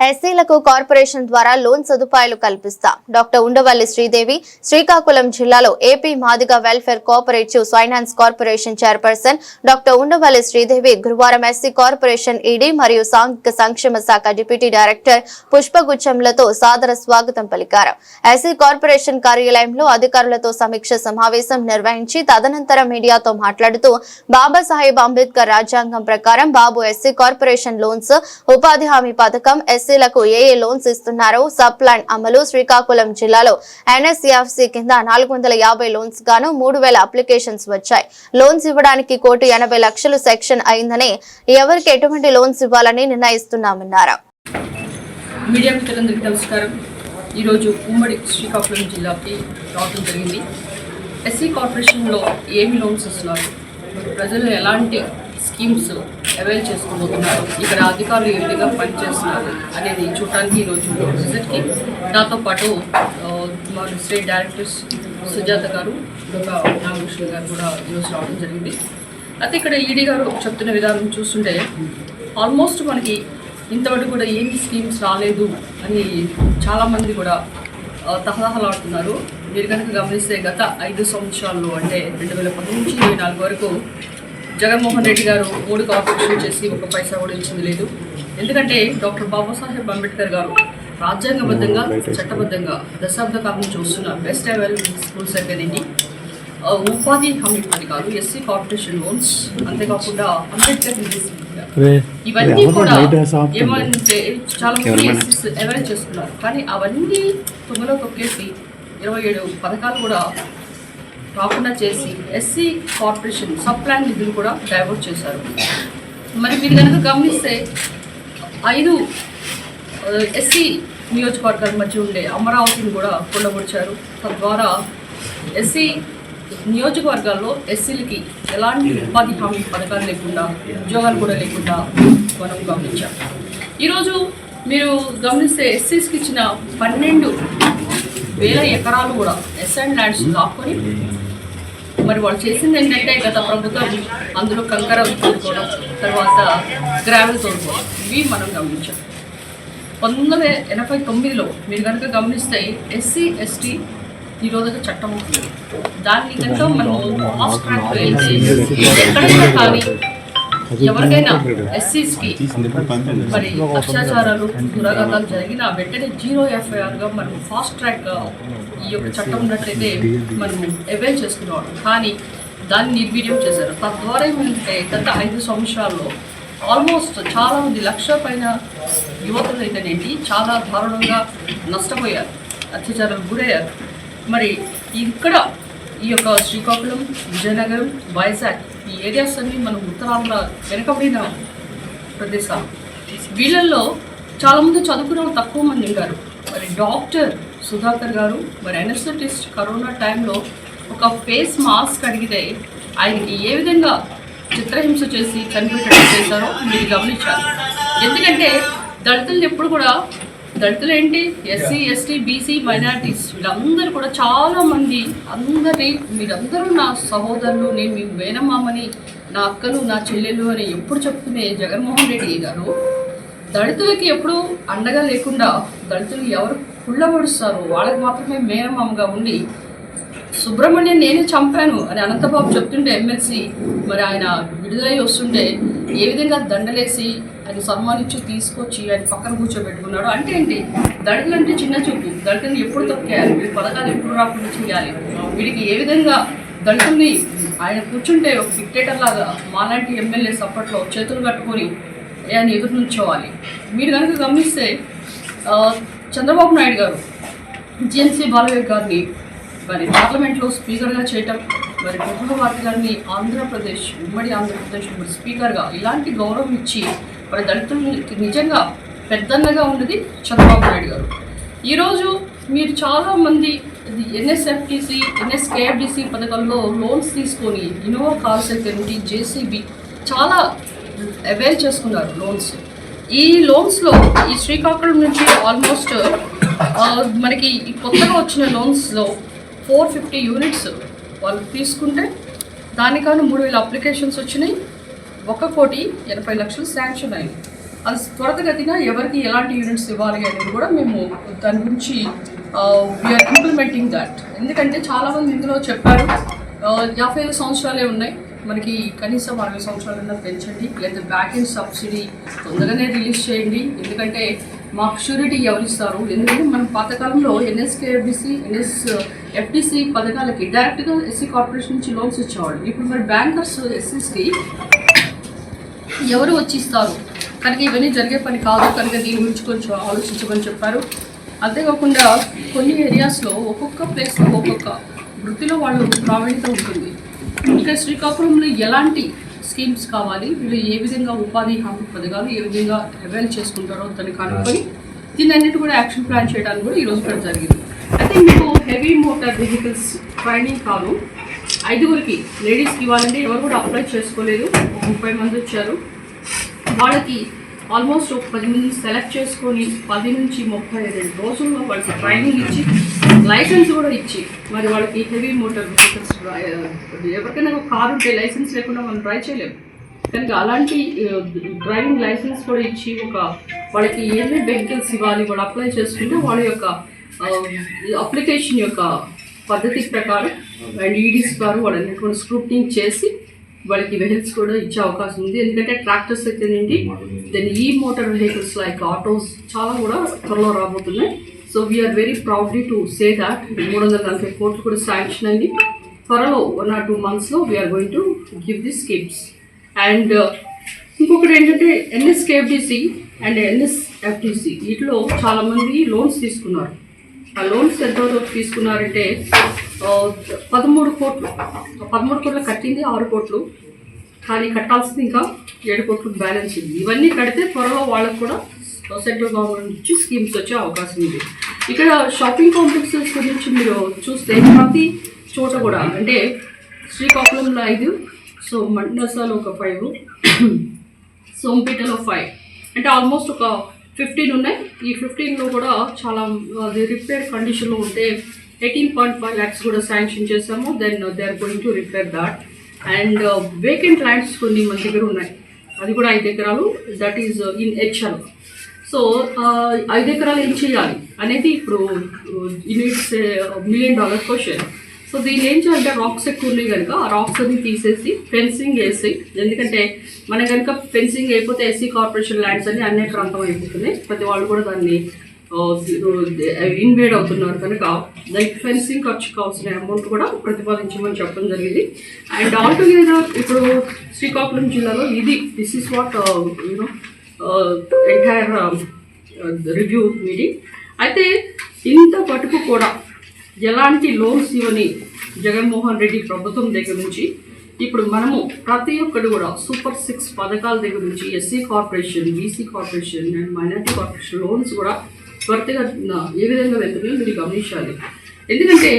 ఎస్సీలకు కార్పొరేషన్ ద్వారా లోన్ సదుపాయాలు కల్పిస్తా. డాక్టర్ ఉండవల్లి శ్రీదేవి శ్రీకాకుళం జిల్లాలో AP Madiga welfare cooperative finance corporation chairperson doctor Undavalli Sridevi గురువారం ఎస్సీ కార్పొరేషన్ ఈడీ మరియు సాంఘిక సంక్షేమ శాఖ డిప్యూటీ డైరెక్టర్ పుష్పగుచ్చంలతో సాదర స్వాగతం పలికారు. ఎస్సీ కార్పొరేషన్ కార్యాలయంలో అధికారులతో సమీక్ష సమావేశం నిర్వహించి తదనంతరం మీడియాతో మాట్లాడుతూ బాబాసాహెబ్ అంబేద్కర్ రాజ్యాంగం ప్రకారం బాబు ఎస్సీ కార్పొరేషన్ లోన్స్ ఉపాధి హామీ పథకం ఎస్సీలకు ఏ ఏ లోన్స్ ఇస్తున్నారో సబ్ ప్లాన్ అమలు శ్రీకాకుళం జిల్లాలో ఎన్ఎస్సిఎఫ్సి కింద నాలుగు వందల యాభై లోన్స్ గాను మూడు వేల అప్లికేషన్స్ వచ్చాయి. లోన్స్ ఇవ్వడానికి కోటి ఎనభై లక్షలు సెక్షన్ అయిందని ఎవరికి ఎటువంటి లోన్స్ ఇవ్వాలని నిర్ణయిస్తున్నామన్నారు. మీడియా మిత్రులందరికీ నమస్కారం. ఈరోజు ఉమ్మడి శ్రీకాకుళం జిల్లాకి రావడం జరిగింది. ఎస్సీ కార్పొరేషన్లో ఏమి లోన్స్ ఇస్తున్నారు ప్రజలు ఎలాంటి స్కీమ్స్ అవైల్ చేసుకోబోతున్నారు. ఇక్కడ అధికారులు ఏ విధంగా పనిచేస్తున్నారు అనేది చూడటానికి ఈరోజు విజిట్కి నాతో పాటు మా స్టేట్ డైరెక్టర్స్ సుజాత గారు ఇంకా నాగకృష్ణ గారు కూడా ఈరోజు రావడం జరిగింది. అయితే ఇక్కడ ఈడీ గారు చెప్తున్న విధానం చూస్తుంటే ఆల్మోస్ట్ మనకి ఇంతవరకు కూడా ఏమి స్కీమ్స్ రాలేదు అని చాలామంది కూడా తహతహలాడుతున్నారు. మీరు కనుక గమనిస్తే గత ఐదు సంవత్సరాల్లో అంటే రెండు వేల పది నుంచి ఇరవై నాలుగు వరకు జగన్మోహన్ రెడ్డి గారు మూడు కార్పొరేషన్ చేసి ఒక పైసా కూడా ఇచ్చింది లేదు. ఎందుకంటే డాక్టర్ బాబాసాహెబ్ అంబేద్కర్ గారు రాజ్యాంగబద్ధంగా చట్టబద్ధంగా దశాబ్ద కాలం నుంచి వస్తున్న బెస్ట్ అవైలబుల్ స్కూల్స్ అయితేనేంటి ఉపాధి హామీ పథకాలు ఎస్సీ కార్పొరేషన్ లోన్స్ అంతేకాకుండా అంబేద్కర్ ఇవన్నీ కూడా ఏమంటే చాలా మంది చేస్తున్నారు. కానీ అవన్నీ తుమ్మలో తొక్కేసి ఇరవై ఏడు పథకాలు కూడా రాకుండా చేసి ఎస్సీ కార్పొరేషన్ సబ్ ప్లాన్ నిధులు కూడా డైవర్ట్ చేశారు. మరి మీరు కనుక గమనిస్తే ఐదు uh, ఎస్సీ నియోజకవర్గాల మధ్య ఉండే అమరావతిని కూడా కొల్లగొచ్చారు తద్వారా ఎస్సీ నియోజకవర్గాల్లో ఎస్సీలకి ఎలాంటి ఉపాధి హామీ పథకాలు లేకుండా ఉద్యోగాలు కూడా లేకుండా మనం గమనించాం ఈరోజు మీరు గమనిస్తే ఎస్సీస్కి ఇచ్చిన పన్నెండు వేల ఎకరాలు కూడా ఎస్ఎండ్ ల్యాండ్స్ లాక్కొని మరి వాళ్ళు చేసింది ఏంటంటే గత ప్రభుత్వం అందులో కంకర తోడుకోవడం తర్వాత గ్రావెల్ తోడుకోవడం ఇవి మనం గమనించాం. పంతొమ్మిది వందల ఎనభై తొమ్మిదిలో మీరు కనుక గమనిస్తే ఎస్సీ ఎస్టీ నిరోధక చట్టం ఉంది. దాన్ని కనుక మనం ఫాస్ట్ ట్రాక్ వెళ్తే ఎక్కడైనా కానీ ఎవరికైనా ఎస్సీస్కి మరి అత్యాచారాలు దురాఘాతాలు జరిగిన వెంటనే జీరో ఎఫ్ఐఆర్గా మనం ఫాస్ట్ ట్రాక్ ఈ యొక్క చట్టం ఉన్నట్లయితే మనం అవైల్ చేసుకునేవాళ్ళం. కానీ దాన్ని నిర్వీర్యం చేశారు. తద్వారా ఏమంటే గత ఐదు సంవత్సరాల్లో ఆల్మోస్ట్ చాలా మంది లక్ష పైన యువకులు అయితేనేంటి చాలా దారుణంగా నష్టపోయారు. అత్యాచారాలకు గురయ్యారు. మరి ఇక్కడ ఈ యొక్క శ్రీకాకుళం విజయనగరం వైజాగ్ ఈ ఏరియాస్ అన్ని మనం ఉత్తరాంధ్ర వెనకబడిన ప్రదేశాలు వీళ్ళల్లో చాలామంది చదువుకున్న వాళ్ళు తక్కువ మంది ఉంటారు. మరి డాక్టర్ సుధాకర్ గారు మరి ఎనస్థెటిస్ట్ కరోనా టైంలో ఒక ఫేస్ మాస్క్ అడిగితే ఆయనకి ఏ విధంగా చిత్రహింస చేసి చనిపెట్టడం చేశారో మీరు గమనించాలి. ఎందుకంటే దళితులను ఎప్పుడు కూడా దళితులు ఏంటి ఎస్సీ ఎస్టీ బీసీ మైనారిటీస్ వీళ్ళందరూ కూడా చాలా మంది అందరి మీరందరూ నా సహోదరులు నేను మీ వేనమామని నా అక్కలు నా చెల్లెలు అని ఎప్పుడు చెప్పుకునే జగన్మోహన్ రెడ్డి గారు దళితులకి ఎప్పుడు అండగా లేకుండా దళితులు ఎవరు కుళ్ళబడుస్తారో వాళ్ళకి మాత్రమే మేనమామగా ఉండి సుబ్రహ్మణ్యం నేనే చంపాను అని అనంతబాబు చెప్తుంటే ఎమ్మెల్సీ మరి ఆయన విడుదలై వస్తుంటే ఏ విధంగా దండలేసి ఆయన సన్మానించి తీసుకొచ్చి ఆయన పక్కన కూర్చోబెట్టుకున్నాడు. అంటే ఏంటి? దళితులు అంటే చిన్న చూపు. దళితులను ఎప్పుడు తొక్కేయాలి? వీడి పథకాలు ఎప్పుడు రాకుండా చేయాలి? వీడికి ఏ విధంగా దళితుల్ని ఆయన కూర్చుంటే ఒక డిక్టేటర్ లాగా మాలాంటి ఎమ్మెల్యేస్ అప్పట్లో చేతులు కట్టుకొని ఆయన ఎదురు నుంచోవాలి? మీరు కనుక గమనిస్తే చంద్రబాబు నాయుడు గారు జిఎన్సీ బాలయ్య గారిని మరి పార్లమెంట్లో స్పీకర్గా చేయటం మరి ప్రతిభ భారతి గారిని ఆంధ్రప్రదేశ్ ఉమ్మడి ఆంధ్రప్రదేశ్ స్పీకర్గా ఇలాంటి గౌరవం ఇచ్చి మన దళితులకి నిజంగా పెద్దన్నగా ఉన్నది చంద్రబాబు నాయుడు గారు. ఈరోజు మీరు చాలామంది ఎన్ఎస్ఎఫ్టీసీ ఎన్ఎస్కేఎఫ్డిసి పథకంలో లోన్స్ తీసుకొని ఇన్నోవా కాల్ అయితే నుండి జేసీబీ చాలా అవైల్ చేసుకున్నారు లోన్స్. ఈ లోన్స్లో ఈ శ్రీకాకుళం నుంచి ఆల్మోస్ట్ మనకి కొత్తగా వచ్చిన లోన్స్లో ఫోర్ ఫిఫ్టీ యూనిట్స్ వాళ్ళు తీసుకుంటే దానికన్నా మూడు వేల అప్లికేషన్స్ వచ్చినాయి. ఒక కోటి ఎనభై లక్షలు శాంక్షన్ అయింది. అది త్వరతగతిన ఎవరికి ఎలాంటి యూనిట్స్ ఇవ్వాలి అనేది కూడా మేము దాని గురించి వీఆర్ ఇంప్లిమెంటింగ్ దట్ ఎందుకంటే చాలామంది ఇందులో చెప్పారు యాభై ఐదు సంవత్సరాలే ఉన్నాయి. మనకి కనీసం అరవై సంవత్సరాలన్నా పెంచండి లేదా బ్యాక్ ఎండ్ సబ్సిడీ తొందరగానే రిలీజ్ చేయండి. ఎందుకంటే మాకు షూరిటీ ఎవరిస్తారు ఎందుకంటే మనం పాతకాలంలో ఎన్ఎస్కేఎఫ్డిసి ఎన్ఎస్ ఎఫ్డిసి పథకాలకి డైరెక్ట్గా ఎస్సీ కార్పొరేషన్ నుంచి లోన్స్ ఇచ్చేవాళ్ళు. ఇప్పుడు మరి బ్యాంకర్స్ ఎస్సీస్కి ఎవరు వచ్చి ఇస్తారు? కనుక ఇవన్నీ జరిగే పని కాదు కనుక దీని గురించి కొంచెం ఆలోచించమని చెప్పారు. అంతేకాకుండా కొన్ని ఏరియాస్లో ఒక్కొక్క ప్లేస్లో ఒక్కొక్క వృత్తిలో వాళ్ళు ప్రావీణ్యత ఉంటుంది. ఇక్కడ శ్రీకాకుళంలో ఎలాంటి స్కీమ్స్ కావాలి? వీళ్ళు ఏ విధంగా ఉపాధి హామీ పథకాలు ఏ విధంగా అవైల్ చేసుకుంటారో దాన్ని కనుక్కొని దీని అన్నిటి కూడా యాక్షన్ ప్లాన్ చేయడానికి కూడా ఈరోజు కూడా జరిగింది. అయితే మీకు హెవీ మోటార్ వెహికల్స్ ట్రైనింగ్ కాదు. ఐదుగురికి లేడీస్కి ఇవ్వాలంటే ఎవరు కూడా అప్లై చేసుకోలేదు. ముప్పై మంది వచ్చారు. వాళ్ళకి ఆల్మోస్ట్ ఒక పది మంది సెలెక్ట్ చేసుకొని పది నుంచి ముప్పై రెండు రోజుల్లో వాళ్ళకి ట్రైనింగ్ ఇచ్చి లైసెన్స్ కూడా ఇచ్చి మరి వాళ్ళకి హెవీ మోటార్ వెహికల్స్ ఎవరికైనా ఒక కారు ఉంటే లైసెన్స్ లేకుండా మనం డ్రైవ్ చేయలేము. కనుక అలాంటి డ్రైవింగ్ లైసెన్స్ కూడా ఇచ్చి ఒక వాళ్ళకి ఏమేమి వెహికల్స్ ఇవ్వాలి వాళ్ళు అప్లై చేసుకుంటే వాళ్ళ యొక్క అప్లికేషన్ యొక్క పద్ధతి ప్రకారం అండ్ ఈడీస్ గారు వాళ్ళని కూడా స్క్రూటింగ్ చేసి వాళ్ళకి వెహికల్స్ కూడా ఇచ్చే అవకాశం ఉంది. ఎందుకంటే ట్రాక్టర్స్ అయితేనేంటి దెన్ ఈ మోటార్ వెహికల్స్ లైక్ ఆటోస్ చాలా కూడా త్వరలో రాబోతున్నాయి. So we're very proudly to say that మూడు వందల నలభై కోట్లు కూడా శాంక్షన్ అయింది త్వరలో వన్ ఆర్ టూ మంత్స్లో we're going to give the schemes and ఇంకొకటి ఏంటంటే ఎన్ఎస్కేఎఫ్డిసి అండ్ ఎన్ఎస్ఎఫ్డిసి వీటిలో చాలామంది లోన్స్ తీసుకున్నారు. ఆ లోన్స్ ఎంతవరకు తీసుకున్నారంటే పదమూడు కోట్లు. పదమూడు కోట్లు కట్టింది ఆరు కోట్లు. కానీ కట్టాల్సింది ఇంకా ఏడు కోట్లు బ్యాలెన్స్ ఉంది. ఇవన్నీ కడితే త్వరలో వాళ్ళకు కూడా సెంట్రల్ గవర్నమెంట్ నుంచి స్కీమ్స్ వచ్చే అవకాశం ఉంది. ఇక్కడ షాపింగ్ కాంప్లెక్సెస్ గురించి మీరు చూస్తే ప్రతి చోట కూడా అంటే శ్రీకాకుళంలో ఐదు సో మండసాలో ఒక ఫైవ్ సోంపేటలో ఫైవ్. అంటే ఆల్మోస్ట్ ఒక ఫిఫ్టీన్ ఉన్నాయి. ఈ ఫిఫ్టీన్లో కూడా చాలా అది రిపేర్ కండిషన్లో ఉంటే ఎయిటీన్ పాయింట్ ఫైవ్ ల్యాక్స్ కూడా శాంక్షన్ చేసాము then they are going to repair that and vacant lands కొన్ని మన దగ్గర ఉన్నాయి. అది కూడా ఐదు ఎకరాలు. That is in HL so ఐదు ఎకరాలు ఏం చేయాలి? అనేది ఇప్పుడు it's million dollar question so దీని ఏం చేయాలంటే రాక్స్ ఎక్కువ ఉన్నాయి కనుక ఆ రాక్స్ అన్ని తీసేసి ఫెన్సింగ్ వేసి ఎందుకంటే మన కనుక ఫెన్సింగ్ అయిపోతే ఎస్సీ కార్పొరేషన్ ల్యాండ్స్ అన్ని అన్ని ప్రాంతం అయిపోతున్నాయి. ప్రతి వాళ్ళు కూడా దాన్ని ఇన్వేడ్ అవుతున్నారు కనుక లైక్ ఫెన్సింగ్ ఖర్చు కావాల్సిన అమౌంట్ కూడా ప్రతిపాదించమని చెప్పడం జరిగింది. అండ్ ఆల్టుగెదర్ ఇప్పుడు శ్రీకాకుళం జిల్లాలో ఇది this is what you know entire review meeting అయితే ఇంత పట్టుకు కూడా ఎలాంటి లోన్స్ ఇవ్వని జగన్మోహన్ రెడ్డి ప్రభుత్వం దగ్గర నుంచి ఇప్పుడు మనము ప్రతి ఒక్కరు కూడా సూపర్ సిక్స్ పథకాల దగ్గర నుంచి SC corporation BC corporation and minority corporation loans కూడా త్వరగా ఏ విధంగా వెళ్తున్నాయో మీరు గమనించాలి. ఎందుకంటే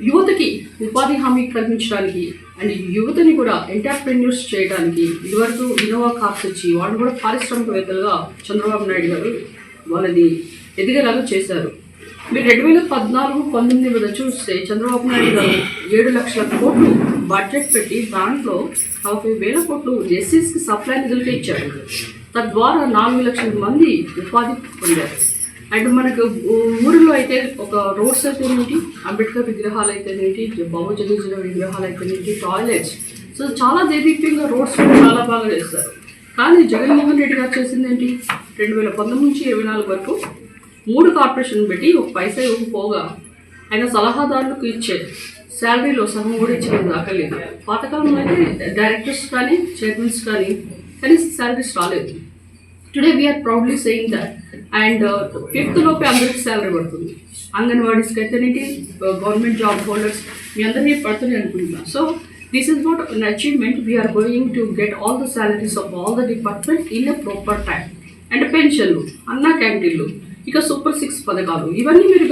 యువతకి ఉపాధి హామీ కల్పించడానికి అండ్ యువతని కూడా ఎంటర్ప్రెన్యూర్స్ చేయడానికి ఇదివరకు ఇన్నోవా కార్స్ వచ్చి వాళ్ళు కూడా పారిశ్రామికవేత్తలుగా చంద్రబాబు నాయుడు గారు వాళ్ళని ఎదిగేలాగా చేశారు. మీరు రెండు వేల పద్నాలుగు పంతొమ్మిది మీద చూస్తే చంద్రబాబు నాయుడు గారు ఏడు లక్షల కోట్లు బడ్జెట్ పెట్టి దాంట్లో నలభై వేల కోట్లు ఎస్సీస్కి సప్లై నిధులుగా ఇచ్చారు తద్వారా నాలుగు లక్షల మంది ఉపాధి పొందారు. అండ్ మనకు ఊరిలో అయితే ఒక రోడ్స్ అయితేనేంటి అంబేద్కర్ విగ్రహాలు అయితేనేంటి బాబు జగజ్జన విగ్రహాలు అయితేనేంటి టాయిలెట్స్ సో చాలా దేదీప్యంగా రోడ్స్ కూడా చాలా బాగా చేస్తారు. కానీ జగన్మోహన్ రెడ్డి గారు చేసింది ఏంటి? రెండు వేల పంతొమ్మిది నుంచి ఇరవై నాలుగు వరకు మూడు కార్పొరేషన్ పెట్టి ఒక పైసా ఇవ్వకపోగా ఆయన సలహాదారులకు ఇచ్చే శాలరీలో సగం కూడా ఇచ్చే దాకలేదు పాతకాలంలో అయితే డైరెక్టర్స్ కానీ చైర్మన్స్ కానీ కనీస శాలరీస్ రాలేదు. Today we're proudly saying that and fifth లోపే అందరికి శాలరీ పడుతుంది. అంగన్వాడీస్కి అయితేనేంటి uh, గవర్నమెంట్ జాబ్ హోల్డర్స్ మీ అందరినీ పడుతుంది అనుకుంటున్నాను so this is not an achievement we're going to get all the salaries of all the department in a proper time and పెన్షన్లు అన్నా క్యాంటీన్లు ఇక సూపర్ సిక్స్ పథకాలు. ఇవన్నీ మీరు